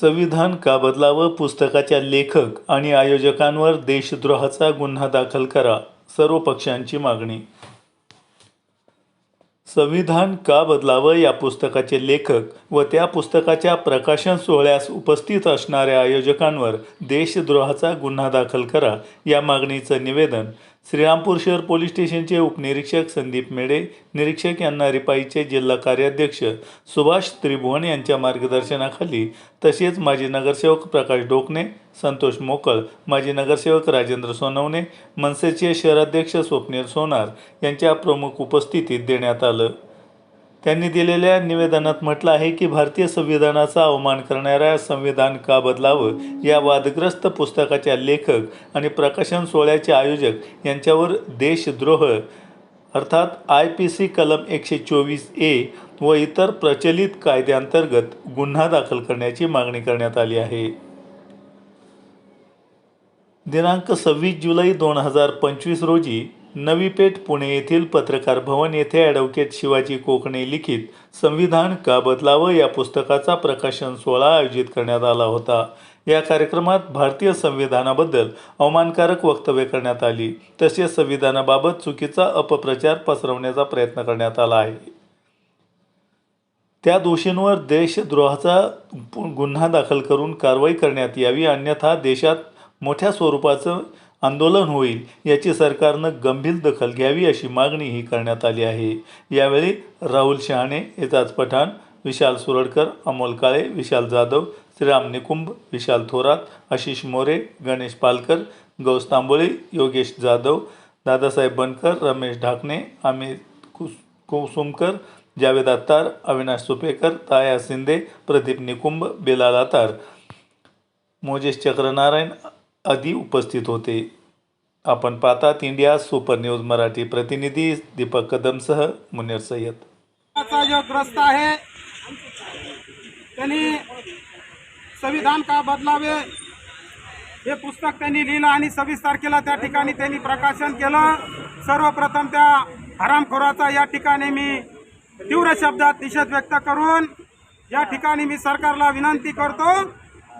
संविधान का बदलावं? पुस्तकाच्या लेखक आणि आयोजकांवर देशद्रोहाचा गुन्हा दाखल करा. सर्व पक्षांची मागणी. संविधान का बदलावं? या पुस्तकाचे लेखक व त्या पुस्तकाच्या प्रकाशन सोहळ्यास उपस्थित असणाऱ्या आयोजकांवर देशद्रोहाचा गुन्हा दाखल करा. या मागणीचं निवेदन श्रीरामपूर शहर पोलीस स्टेशनचे उपनिरीक्षक संदीप मेडे निरीक्षक यांना रिपाईचे जिल्हा कार्याध्यक्ष सुभाष त्रिभुवन यांच्या मार्गदर्शनाखाली तसेच माजी नगरसेवक प्रकाश डोकणे संतोष मोकळ माजी नगरसेवक राजेंद्र सोनवणे मनसेचे शहराध्यक्ष स्वप्नील सोनार यांच्या प्रमुख उपस्थितीत देण्यात आलं. त्यांनी दिलेल्या निवेदनात म्हटलं आहे की भारतीय संविधानाचा अवमान करणाऱ्या संविधान का बदलावं या वादग्रस्त पुस्तकाच्या लेखक आणि प्रकाशन सोहळ्याचे आयोजक यांच्यावर देशद्रोह अर्थात आय पी सी कलम एकशे चोवीस ए व इतर प्रचलित कायद्यांतर्गत गुन्हा दाखल करण्याची मागणी करण्यात आली आहे. दिनांक सव्वीस जुलै दोन हजार पंचवीस रोजी नवी पेठ पुणे येथील पत्रकार भवन येथे ॲडव्होकेट शिवाजी कोकणे लिखित संविधान का बदलावं या पुस्तकाचा प्रकाशन सोहळा आयोजित करण्यात आला होता. या कार्यक्रमात भारतीय संविधानाबद्दल अवमानकारक वक्तव्य करण्यात आली. तसेच संविधानाबाबत चुकीचा अपप्रचार पसरवण्याचा प्रयत्न करण्यात आला आहे. त्या दोषींवर देशद्रोहाचा गुन्हा दाखल करून कारवाई करण्यात यावी अन्यथा देशात मोठ्या स्वरूपाचं आंदोलन होईल याची सरकारनं गंभीर दखल घ्यावी अशी मागणीही करण्यात आली आहे. यावेळी राहुल शहाणे एजाज पठाण विशाल सुरडकर अमोल काळे विशाल जाधव श्रीराम निकुंभ विशाल थोरात आशिष मोरे गणेश पालकर गौस तांबोळे योगेश जाधव दादासाहेब बनकर रमेश ढाकणे अमित कुस कुसुमकर जावेद अत्तार अविनाश सुपेकर ताया शिंदे प्रदीप निकुंभ बेलाल अतार मोजेश चक्रनारायण आदी उपस्थित होते. आपण पाहतात इंडिया सुपर न्यूज मराठी प्रतिनिधी दीपक कदमसह मुनीर सय्यद. जो ग्रस्त आहे त्यांनी संविधान का बदलावे हे पुस्तक त्यांनी लिहिलं आणि सव्वीस तारखेला त्या ठिकाणी त्यांनी प्रकाशन केलं. सर्वप्रथम त्या हरामखोराचा या ठिकाणी मी तीव्र शब्दात निषेध व्यक्त करून या ठिकाणी मी सरकारला विनंती करतो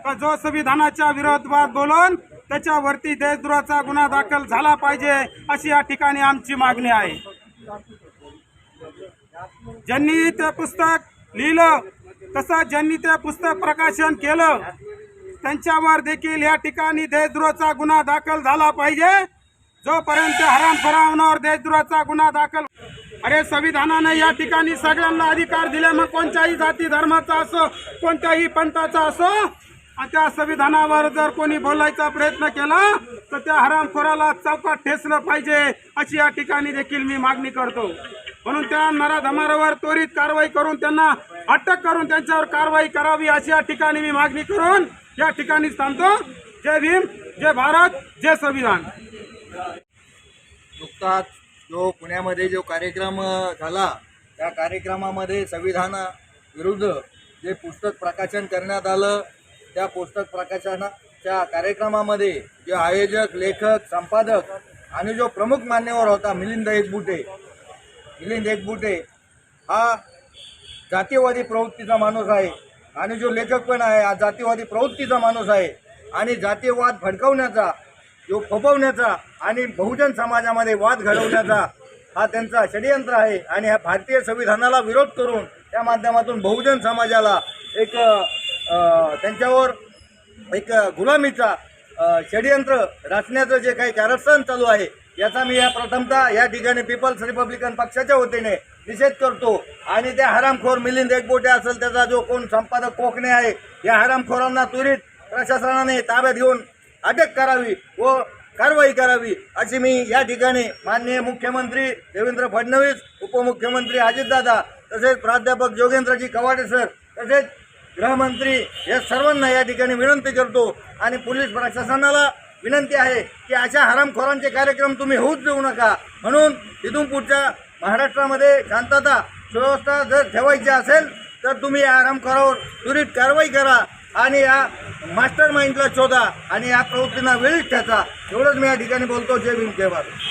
का जो संविधानाच्या विरोधात बोलून त्याच्यावरती देशद्रोहाचा गुन्हा दाखल झाला पाहिजे अशी या ठिकाणी आमची मागणी आहे. ज्यांनी ते पुस्तक लिहिलं तसं ज्यांनी ते पुस्तक प्रकाशन केलं त्यांच्यावर देखील या ठिकाणी देशद्रोहाचा गुन्हा दाखल झाला पाहिजे. जोपर्यंत हरामखोरांवर देशद्रोहाचा गुन्हा दाखल अरे संविधानाने या ठिकाणी सगळ्यांना अधिकार दिले मग कोणत्याही जाती धर्माचा असो कोणत्याही पंथाचा असो त्या संविधानावर जर कोणी बोलायचा प्रयत्न केला तर त्या हरामखोराला चौकात ठेचलं पाहिजे अशी या ठिकाणी देखील मी मागणी करतो. म्हणून त्या नराधमारावर त्वरित कारवाई करून त्यांना अटक करून त्यांच्यावर कारवाई करावी अशी या ठिकाणी मी मागणी करून या ठिकाणी थांबतो. जय भीम जय भारत जय संविधान. नुकताच जो पुण्यामध्ये जो कार्यक्रम झाला त्या कार्यक्रमामध्ये संविधान विरुद्ध जे पुस्तक प्रकाशन करण्यात आलं त्या पुस्तक प्रकाशनाच्या कार्यक्रमामध्ये जे आयोजक लेखक संपादक आणि जो प्रमुख मान्यवर होता मिलिंद एकबुटे मिलिंद एकबुटे हा जातीयवादी प्रवृत्तीचा माणूस आहे आणि जो लेखक पण आहे हा जातीयवादी प्रवृत्तीचा माणूस आहे आणि जातीयवाद भडकवण्याचा जो फोपवण्याचा आणि बहुजन समाजामध्ये वाद घडवण्याचा हा त्यांचा षडयंत्र आहे आणि ह्या भारतीय संविधानाला विरोध करून त्या माध्यमातून बहुजन समाजाला एक त्यांच्यावर एक गुलामीचा षडयंत्र रचण्याचं जे काही कारस्थान चालू आहे याचा मी या प्रथमतः या ठिकाणी पीपल्स रिपब्लिकन पक्षाच्या वतीने निषेध करतो. आणि त्या हरामखोर मिलिंद एकबोटे असेल त्याचा जो कोण संपादक कोकणे आहे या हरामखोरांना त्वरित प्रशासनाने ताब्यात घेऊन अटक करावी व कारवाई करावी अशी मी या ठिकाणी माननीय मुख्यमंत्री देवेंद्र फडणवीस उपमुख्यमंत्री अजितदादा तसेच प्राध्यापक जोगेंद्रजी कवाडे सर तसेच गृहमंत्री या सर्वांना या ठिकाणी विनंती करतो आणि पोलीस प्रशासनाला विनंती आहे की अशा हरामखोरांचे कार्यक्रम तुम्ही होऊच देऊ नका. म्हणून इथून पुढच्या महाराष्ट्रामध्ये शांतता सुव्यवस्था जर ठेवायची असेल तर तुम्ही या हरामखोरावर त्वरित कारवाई करा आणि या मास्टर माइंडला शोधा आणि या प्रवृत्तींना वेळीच ठेचा. एवढंच मी या ठिकाणी बोलतो. जय भीम जय भारत.